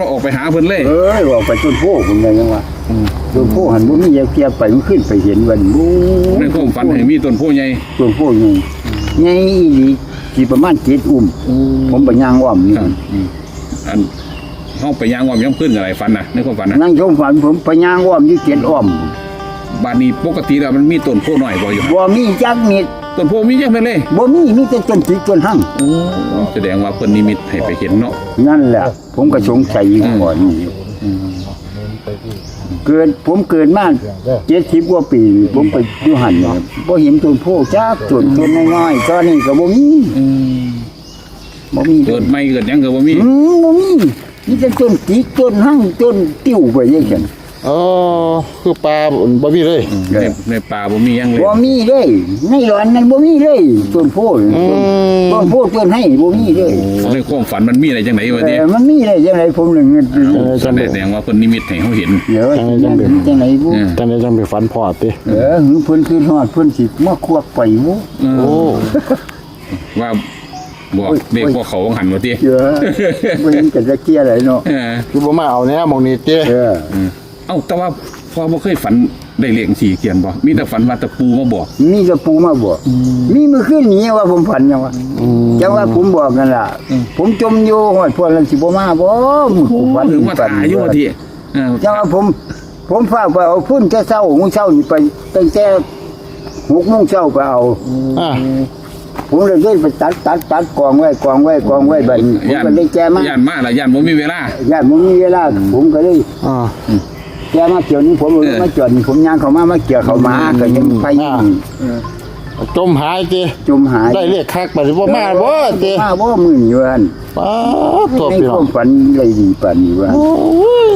ก็ออกไปหาเพิ่นเลย เอ้ยออกไปต้นโพผมไงยังว่าต้นโพหันบ่มีแยกเกียไปมันขึ้นไปเห็นวันบูในความฝันให้มีต้นโพใหญ่ต้นโพใหญ่ใหญ่อีหลีสิประมาณ7อุ้มผมไปย่างอ้อมนี่ครับอืมอันเฮาไปย่างว่าย่ำขึ้นอะไรฝันนะในความฝันนะนั่งชมฝันผมไปย่างอ้อมอยู่เจ็ดอ้อมบ้านนี้ปกติแล้วมันมีต้นโพน้อยบ่อยู่บ่มีจักนิด ต้นโพมีจังไดเลยบ่มีมีแต่ต้นจิกต้นหั่งโอ้แสดงว่าเพิ่นนิมิตให้ไปเห็นเนาะนั่นแหละ ผมก็สงสัยอยู่ก่อนนี่เกิดผมเกิดมาเจ็ดสิบกว่าปี ผมไปอยู่หันเนี่ยบ่เห็นต้นโพจักต้นต้นน้อยๆตอนนี้ก็บ่มีบ่มีเกิดไม่เกิดหยังก็บ่มีอืมบ่มีมีแต่ต้นจิกต้นหั่งต้นติ้วไปอย่างเงี้ย อ๋อคือปลาบ่มีเลย ในในป่าบ่มีหยังเลยบ่มีเลยในร้อนนั้นบ่มีเลยต้นโพต้นอืม ต้นโพต้นให้บ่มีเลยโอ้ในความฝันมันมีอะไรจังไดวะแต่ติมันมีได้จังไดผมเลยเงินเออแสจังได๋ดงว่าเพิ่นนิมิตให้เฮาเห็น เดี๋ยวจังไดจังได๋ จังไดบ่เออ จังได๋จังไปฝันพอดติเออหึเพิ่นคือฮอดเพิ่นสิมาควบไปบ่โอ้ว่าบอกเด็กว่าเขาหันว่าติเยอะบ่เห็นกันจะเกียอะไรเนาะ เออคือบ่มาเอาแน่หมองนี้ติเออ เอ้าแต่ว่าพอบ่เคยฝันได้เลขสี่เกียนบ่มีแต่ฝันว่าตะปูมาบอก มีกระปูมาบอก มีมื้อคืนนี้ว่าผมฝันจังว่าจังว่าผมบอกกันล่ะ ผมจมอยู่ฮอดพวกนั้นสิบ่มาบ่มื้อผมฝันถึงมาถ่ายอยู่ว่าติเออจังว่าผม ผมฝากไปเอาพุ่นแต่เช้ามื้อเช้านี่ไปตั้งแต่6โมงเช้าไปเอา อ่า ผมเลยได้ไปตัดตัดตัดกองไว้กองไว้กองไว้บัดนี้ผมย่านก็เลยแจมาย่านมาละย่านบ่มีเวลาญาติผมมีเวลาผมก็เลยอ่า แกมาเกี่ยวนี้ผมเลยเออ มาจอดนี่ผมย่างเขามามาเกี่ยวเขามาก็ยังไปอ่าจมหายติจุมหายได้เลขคักไปสิบ่มาบ่ติมาบ่มือนี่วันป้าดตัวในพี่คน้อวางมฝันเลยดีปานนี้ว่า โอ้ย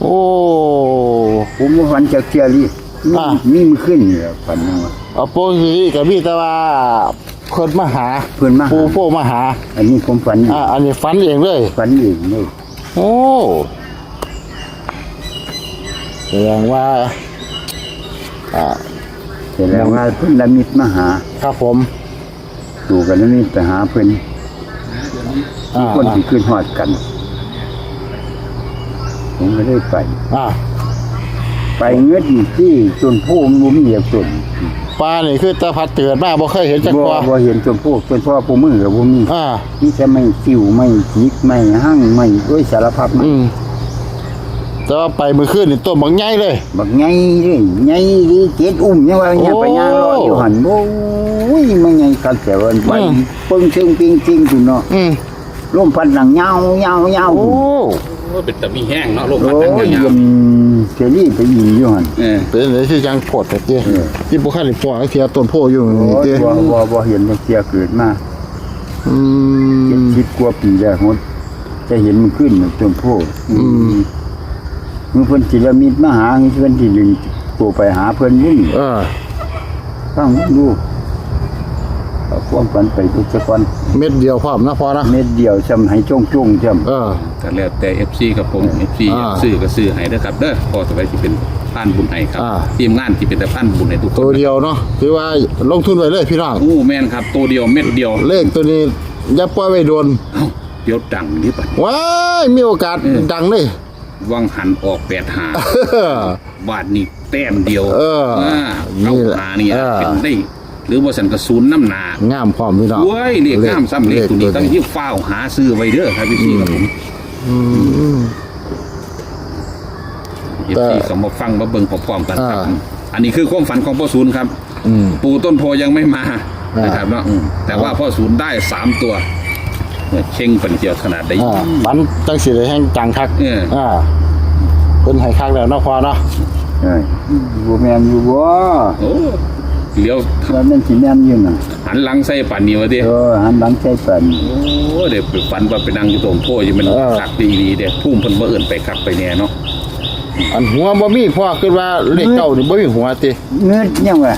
โอ้ ผมว่าฝันจากเที่ยรี่อ่ามีมันขึ้นนี่แหละฝันนะว่า เอาโปสิก็มีแต่ว่าเพิ่นมาหาเพิ่นมาหา ปูโปมาหาอันนี้ผมฝันอ่าอันนี้ฝันเองเลย ฝันเองเลยโอ้ แสดงว่าอ่าแต่แล้วว่าเพิ่นละมิตมาหาครับผมดูกันละมิตไปหาเพิ่นอ่าคนที่ขึ้นฮอดกัน ผมก็ได้ไป อ่าไปเงือดอยู่ที่ต้นโพมันบ่มีเหยียบต้นปลานี่คือตาพัดเตือนมาบ่เคยเห็นจักบ่ตัวบ่เห็นต้นโพต้นโพปูมือก็บ่มีอ่านี่จะไม่สิวไม่จิกไม่หั่งไม่ด้วยสารพัดมันอืม แต่ว่าไปมือขึ้นนี่ต้นบักใหญ่เลย บักไงเลยไงดีเจ็ดอุ้มยังว่าเนี่ยโอ้ไปย่างรออยู่หันโอ้ยมันไงคักแต่วันไปอืมปึ้งซึ่งปิงจริงคุณเนาะอืมลมพัดหนังยาวยาวยาวโอ้เป็นแต่มีแห้งเนาะลมโอ้พัดทั้งยยาวเย็นเสรีไปยิงอยู่หันเออเป็นอะไรที่ยังโพดแต่เจ้เออที่บ่คันได้ปล่อยเทียต้นโพอยู่โอ้นี่ยเจ้บ่บ่บ่เห็นมันเสียเกิดมาอืเจ็ดมสิบกว่าปีแล้วหมดจะเห็นมันขึ้นมันต้นโพธิ์อืม มึงเพิ่นจิรมิตมาหาเพิ่นที่ดึงตัวไปหาเพิ่นนี่เออฟังดูเอาความฝันไปทุกสักวันเม็ดเดียวพร้อมนะพอนะเม็ดเดียวจำให้จงจงจำเออ ก็แล้วแต่ FC ครับผม FC อ่าซื้อก็ซื้อให้เด้อครับเด้อพอสบายที่เป็นท่านบุญให้ครับอ่า ทีมงานที่เป็นแต่ท่านบุญให้ทุกคตัวนเดียวเนาะถือว่าลงทุนไว้เลยพี่น้องโอ้แม่นครับตัวเดียวเม็ดเดียวเลขตัวนี้อย่าปล่อยไว้โดนเอ้าเดี๋ยวดังนี่ปัด ว้ายมีโอกาสเออดังเลย วังหันออกแปดหาเออบาทนี่แต้มเดียวเออเก้านี่แหละหานี่เออเป็นได้หรือว่าสันกระสุนน้ำหนางามพร้อมพี่น้องเว้ยเรียกงามซ้ำเรียกตัวนี้ต้องที่ฟ้าวหาซื้อไว้เด้อครับพี่พี่ครับผมอืมเอฟซีเขามาฟังมาเบิ่งพร้อมๆกันครับอ่าอันนี้คือความฝันของพ่อศูนย์ครับอืมปู่ต้นโพยังไม่มาอ่านนะครับเนาะอืมแต่ว่าพ่อศูนย์ได้สามตัว เนี่ยเช่งเป็นเกี่ยวขนาดใดอ่ามันจังสิได้แห้งจังคักเอออ่อ่าเพิ่นให้คักแล้วเนาะพอเนาะเอ้ยบ่แม่นอยู่บ่โอ้เลี้ยวว่ามันสิแม่นอยู่น่ะหันหลังใส่ป่านนี้วะเด้เออหันหลังใส่ปันโอ้เดี๋ยวไปฝันว่าไปนั่งอยู่ตรงโพอยู่มันคักดีดีๆเด้พุ่มเพิ่นบ่เอิ่นไปคักไปแน่เนาะอันหัวบ่มีพ่อคิดว่าเลขเก้านี่บ่มีหัวติเงืดยังว่า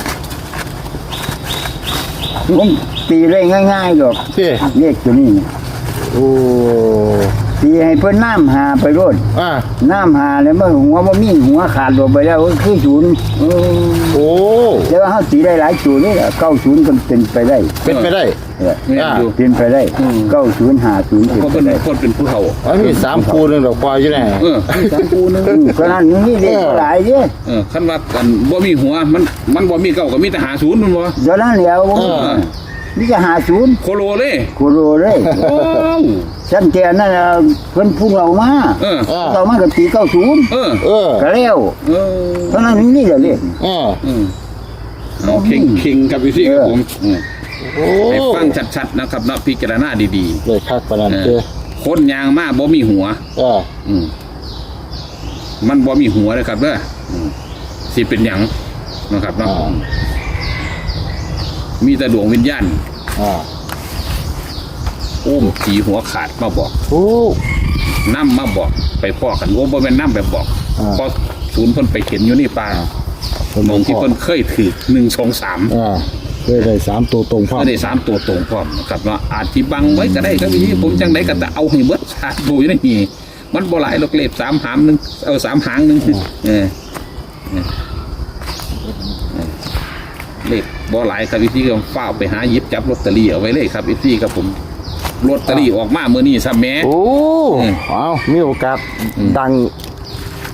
ผมตีเลยง่ายๆดอกติเลขตัวนี้น่ะ โอ้ตตีให้เพิ่นน้ำหาไปโลดอ่าน้ำหาแล้วมันหัวบ่มีหัวขาดลงไปแล้วก็คือศูนย์โอ้ แต่ว่าเฮาตีได้หลายศูนย์นี่เก้าศูนย์ก็เป็นไปได้เป็นไปได้ เออแม่นอยู่ เป็นไปได้เก้าศูนย์หาศูนย์เป็นเพราะไปเป็นได้คนเป็นผู้เฒ่า อันนี้สามคูหนึงดอกควายอยู่ไหน เออมีสามคูนึงอืมก็นั่นนี่เด็กหลายเด้เออคันว่ากันบ่มีหัวมันมันบ่มีเก้าก็มีแต่หาศูนย์มันบ่เดี๋ยวนั้นแล้ว นี่จะหาศูนย์โคโลเลยกูรู้เลยโอ้ฉันแกนั่นน่ะเพิ่นพูดเรามาเอออ่าเรามาก็ตีเก้าศูนย์เออเออ ก็แล้วเออเพราะนั้นนี่แหละเลยอ่าเออเอาเข่งเข่งกับพี่ซี่ครับผมอืมโอ้ให้ฟังชัดๆนะครับเนาะพิจารณาดีเลยคักปานนั้นๆเอเด้อคนยางมาบ่มีหัวอ่าอืมมันบ่มีหัวเลยครับเด้ออืมสิเป็นหยังนะครับเนาะอ่า มีแต่ดวงวิญญาณอ่าอุ้มผีหัวขาดมาบอกโอ้น้ำมาบอกไปพ่อกันโอ้บ่แม่นน้ำแบบบอกอ่าเพราะศูนย์เพิ่นไปเห็นอยู่นี่ป่าเพิ่นมองที่เพิ่นเคยถือหนึ่งสองสามอ่าได้ได้สามตัวตรงพร้อมก็ได้สามตัวตรงพร้อมนะครับเนาะอาจที่บังไว้ก็ได้ครับพี่ผมจังไดก็จะเอาให้เบิดสามตัวอยู่ในนี่มันบ่หลายหรอกเลขสามหามหนึงเอาสามหางหนึงเออเออเออ เลขบ่หลายครับพี่ก็ฝ้าวไปหาหยิบจับลอตเตอรี่เอาไว้เลยครับพี่ครับผมลอตเตอรี่ออกมาเมื่อนี้ซะแหม่ โอ้อืม เอามีโอกาสดัง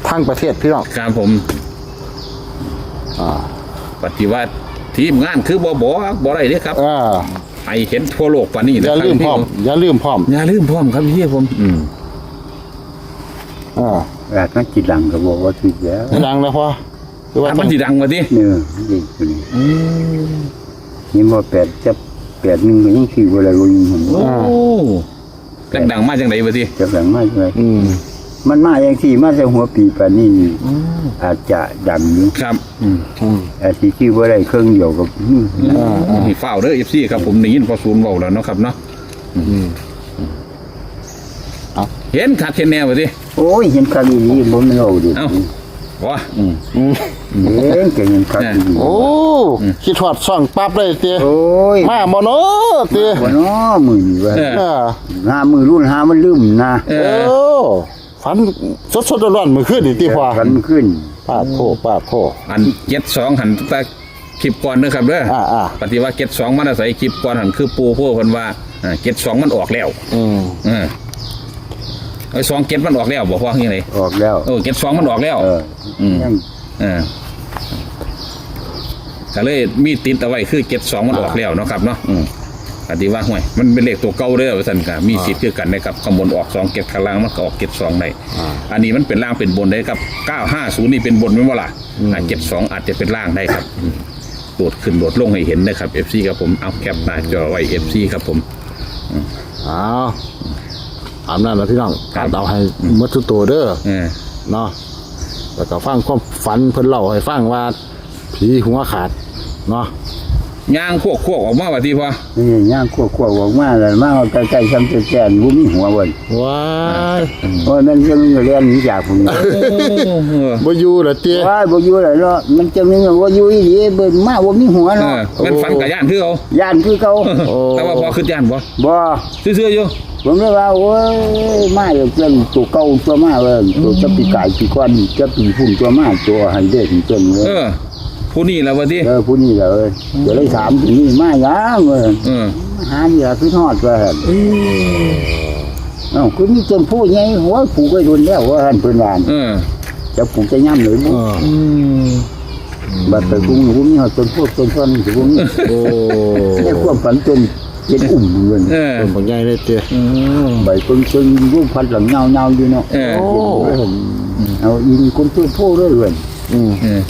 ทั้งประเทศพี่น้องครับผมอ่าปฏิวัติทีมงานคือบ่บ่บ่ได้เด้ครับอ่าไอเห็นทั่วโลกปานนี้อนะย่าครับลืมพร้อม อย่าลืมพร้อมอย่าลืมพร้อมครับพี่ผมอืมอ่าราชมันจิตหลังก็บอกว่าถูกแล้วดังแล้วพอ คือว่าอันมันสิดังมาดิเนื้อเด็กคนนี้นี่บ่แปดจะแปดหนึ่งก็ยังสี่เวลาลงหันโอ้ดังดังมาจังไดบ่ดิจะหลังมากเลยอืมมันมาอย่างที่มาแต่หัวปีปานนี้อาจจะดังอยู่ครับอืมอืมอาทิที่ว่าได้เครื่องเดียวกับอืมอ่าอ่านี่ฝ้าวเด้อ FC ครับผมได้ยินพอศูนย์เว้าแล้วเนาะครับเนาะอืมเห็นคักเห็นแน่บ่ดิโอ้ยเห็นคดีนี้บ่แม่นเอาดิเอ้า ว้าอืมอืมเห็นก็เห็นคดีนี้โอ้คิดทอดซ่องปั๊บเลยเตี้ยโอ้ยมาบ่เนาะเตี้ยบ่น้อมือนี่ว่าเอออ่าหามือรุ่นหามันลืมนะเอโอ้ฝันสดๆร้อนมื้อคืนนี่ติพอกันขึ้นปาโทปาโทอัน72หันตั้งแต่คลิปก่อนเด้อครับเด้อออ่าอ่าปฏิว่า72มันอาศัยคลิปก่อนหันคือปูพวกเพิ่นว่าอ่า72มันออกแล้ว อืม ไอ้สองเก็ดมันออกแล้วบ่พอยังไงออกแล้ว เออเก็ดสองมันออกแล้ว เอออืมยังเออก็เลยมีติดเอาไว้คือเก็ดสองมันออกแล้วเนาะครับเนาะอืมปฏิว่าห่วยมันเป็นเลขตัวเก่าเด้อว่าซั่นก็มีสิทธิ์คือกันนะครับข้างบนออกสองเก็ดข้างล่างมันก็ออกเก็ดสองได้อันนี้มันเป็นล่างเป็นบนได้ครับ950นี่เป็นบนไม่นบ่ล่ะอ่าเก็ดสองอาจจะเป็นล่างได้ครับอืมโดดขึ้นโดดลงให้เห็นนะครับ FC ครับผมเอาแคปหน้าจอไว้ FC ครับผมอ้าว ตามนั้นนะพี่น้องครับเอาให้หมดทุกตัวเด้อเออเนาะแล้วก็ฟังความฝันเพิ่นเล่าให้ฟังว่าผีหัวขาดเนาะย่างพวกพวกออกมาว่าที่พอนี่ย่างขั้วๆออกมาแล้วมาเอาใกล้ๆซ้ำแก่ๆบ่มีหัวเบิ่นว้ายเพราะมันจะมีเรียนหนีจากผมนี่บ่อยู่ละเตี้ยว่าบ่อยู่แล้วเนาะมันจะมีว่าอยู่อีหลีเบิ่นมาบ่มีหัวเอเนาะอเป็นฟันกับย่านคือเขาย่านคือเขาแต่ว่าพอขึ้นย่านบ่บ่ซื่อๆอยู่ ผมเลยว่าโอ้ยมาเดี๋ยวเพิ่นตัวเก่าตัวมาเว้ยตัวจะปีกายปีก้อนจะปีพุ่มตัวมาตัวให้เด็กจนเลเอยอผู้นี้แล้วว่าที่เออผู้นี้แหละเอ้ยเดี๋ยวเลยถามผู้นี้มาหยังเว้ยเออหานี่ล่ะคือทอดว่าหั่นเอ้าคือมีต้นโพใหญ่หัวปลูกไว้โดนแล้วว่าหั่นเพิ่นว่าเออจะปลูกจะย่ํเลยบ่เอออืมบัดไปปลูกบ่มีฮอดต้นโพต้นซ่อนสิบ่มีโอ้ ได้ความฝันจน เป็นอุ่มเงินเออเป็นบ่ใหญ่เลยเตี้ยใบต้นต้นรูปพันหลังเงาเงาๆอยู่เนาะเออโอ้เอาอินคนต้นโพด้วยเลยอืมเออ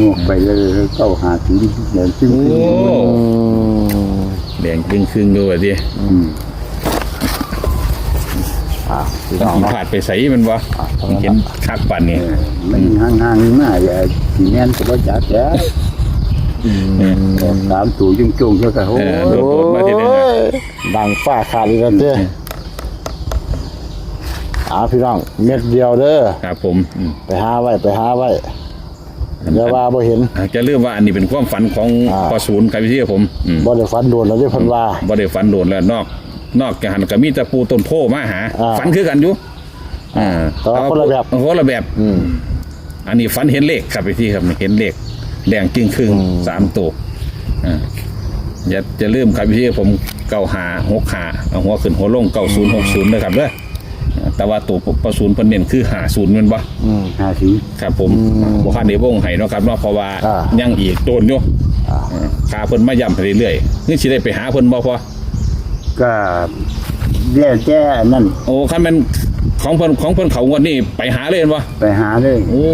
งวกไปเลยเข้าหาถึงเดินซึ่งโอ้อืมแดงครึ่งครึ่งๆดูว่าที่อืมอ่าพี่น้องเนาะผ่านไปใส่มันบ่เห็นคักปันนี่เออมันห่างๆมาอย่าสีแน่นก็บ่จักแก ตามตู่จุงจงๆเท่ากันโอ้เออโดดโดดมาที่นั่นน่ะดังฟ้าขาดอีกแล้วเตี้ยอ่าพี่น้องเม็ดเดียวเด้อครับผมอืมไปหาไว้ไปหาไว้เดี๋ยวว่าบ่เห็นอาจจะเรื่องว่าอันนี้เป็นความฝันของอ่าพอศูนย์ครับพี่ที่ผมอืมบ่ได้ฝันโดนแล้วที่เพิ่นว่าบ่ได้ฝันโดนแล้วนอก นอกจากหันก็มีแตะปูต้นโพมาหาอ่าฝันคือกันอยู่อ่าแต่ว่าคนละแบบคนละแบบอืมอันนี้ฝันเห็นเลขครับไปที่ครับเห็นเลข แดงจึงครึ่งอืมสามตัวอ่าอย่าจะลืมครับพี่ผมเก้าหาหกหาเอาหัวขึ้นหัวลงเก้าศูนย์หกศูนย์นะครับเด้ออ่าแต่ว่าตัวประศูนย์เพิ่นเน้นคือหาศูนย์แมันบ่อืมหาสีครับผมบ่คันได้วงให้เนาะครับเนาะเพราะว่าอ่ายังอีกโดนอยู่อ่าอ่าขาเพิ่นมาย่ำไปเรื่อยๆนี่สิได้ไปหาเพิ่นบ่พอก็แล้วแต่อันนั่น โอ้คันแม่นของเพิ่นของเพิ่นเขางวดนี้ไปหาเลยเห็นบ่ไปหาเลย โอ้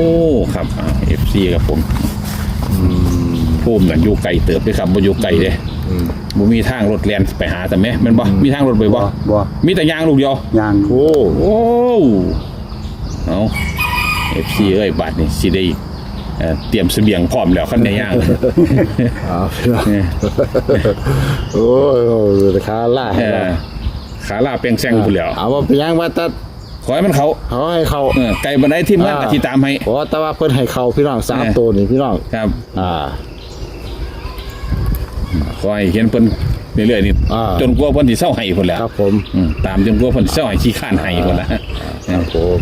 ครับอ่า FC ครับผม ภูมิกันอยู่ไกลเติบเด้อครับบ่อยู่ไกลเด้อืมบ่มีทางรถแล่นไปหาแต่แม่แม่นบ่มีทางรถไปบ่บ่บ่มีแต่ยางลูกเดียว ยาง โอ้โอ้เอา FC เอ้ยบัดนี้สิได้เอ่อเตรียมเสบียงพร้อมแล้วคันในย่าง เอาพี่น้องเนี่ยโอ้ยโอ้ยราคาล่าเออขาลาเปียงแซงพูนแหล้วเอาว่าเป็นยังว่าแตัขอให้มันเขาเขาให้เขา เออไก่บันไดที่มันอ่าอธิตามให้ โอ้แต่ว่าเพิ่นให้เขาพี่น้องสามเออ ตัวนี่พี่น้อง ครับ อ่าข อให้เห็นเพิ่นเรื่อยๆนี่อ่า จนกว่าเพิ่นสิเศร้าให้พุ่นแหล้วครับผม อืมตามจนกว่าเพิ่นสิเศร้าให้ขี้ข้านให้พุ่นละ ครับผม